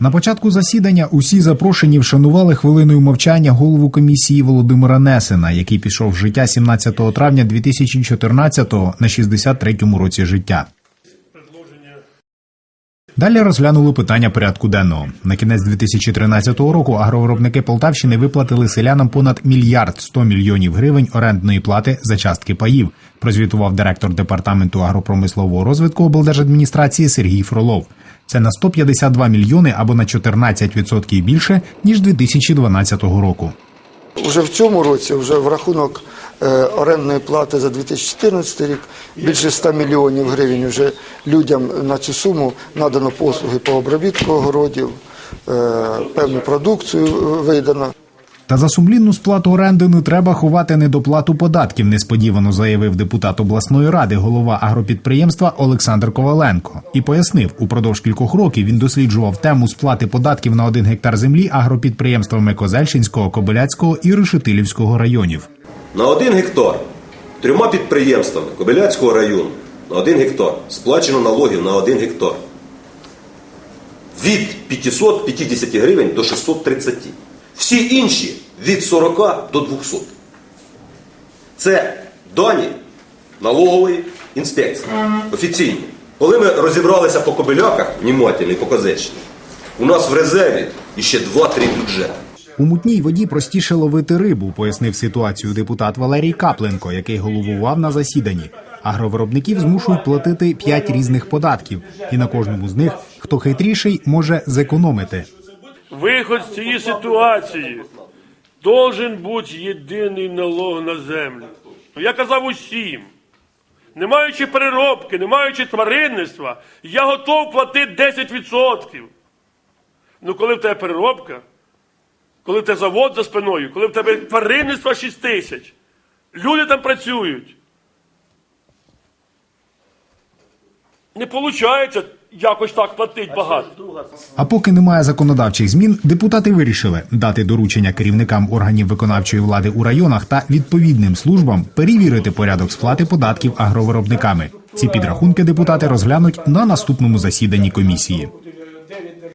На початку засідання усі запрошені вшанували хвилиною мовчання голову комісії Володимира Несена, який пішов з життя 17 травня 2014-го на 63-му році життя. Далі розглянули питання порядку денного. На кінець 2013 року агровиробники Полтавщини виплатили селянам понад мільярд 100 мільйонів гривень орендної плати за частки паїв. Прозвітував директор департаменту агропромислового розвитку облдержадміністрації Сергій Фролов. Це на 152 мільйони або на 14% більше ніж 2012 року. Уже в цьому році, вже в рахунок е, орендної плати за 2014 рік, більше 100 мільйонів гривень вже людям на цю суму надано послуги по обробітку огородів, е, певну продукцію е, видано. Та за сумлінну сплату оренди не треба ховати недоплату податків, несподівано заявив депутат обласної ради, голова агропідприємства Олександр Коваленко. І пояснив, упродовж кількох років він досліджував тему сплати податків на один гектар землі агропідприємствами Козельщинського, Кобиляцького і Решетилівського районів. На один гектар трьома підприємствами Кобиляцького району на один гектар сплачено налогів на один гектар. Від 550 гривень до 630. Всі інші від 40 до 200. Це дані налогової інспекції. Офіційні. Коли ми розібралися по Кобиляках, внимательно, і по Козельщині, у нас в резерві іще 2-3 бюджети. У мутній воді простіше ловити рибу, пояснив ситуацію депутат Валерій Капленко, який головував на засіданні. Агровиробників змушують платити п'ять різних податків, і на кожному з них хто хитріший може зекономити. Виход з цієї ситуації должен бути єдиний налог на землю. Я казав усім, не маючи переробки, не маючи тваринництва, я готов платити 10%. Ну коли в тебе переробка, коли в тебе завод за спиною, коли в тебе тваринництво 6 тисяч, люди там працюють. Не виходить якось так платить багато. А поки немає законодавчих змін, депутати вирішили дати доручення керівникам органів виконавчої влади у районах та відповідним службам перевірити порядок сплати податків агровиробниками. Ці підрахунки депутати розглянуть на наступному засіданні комісії.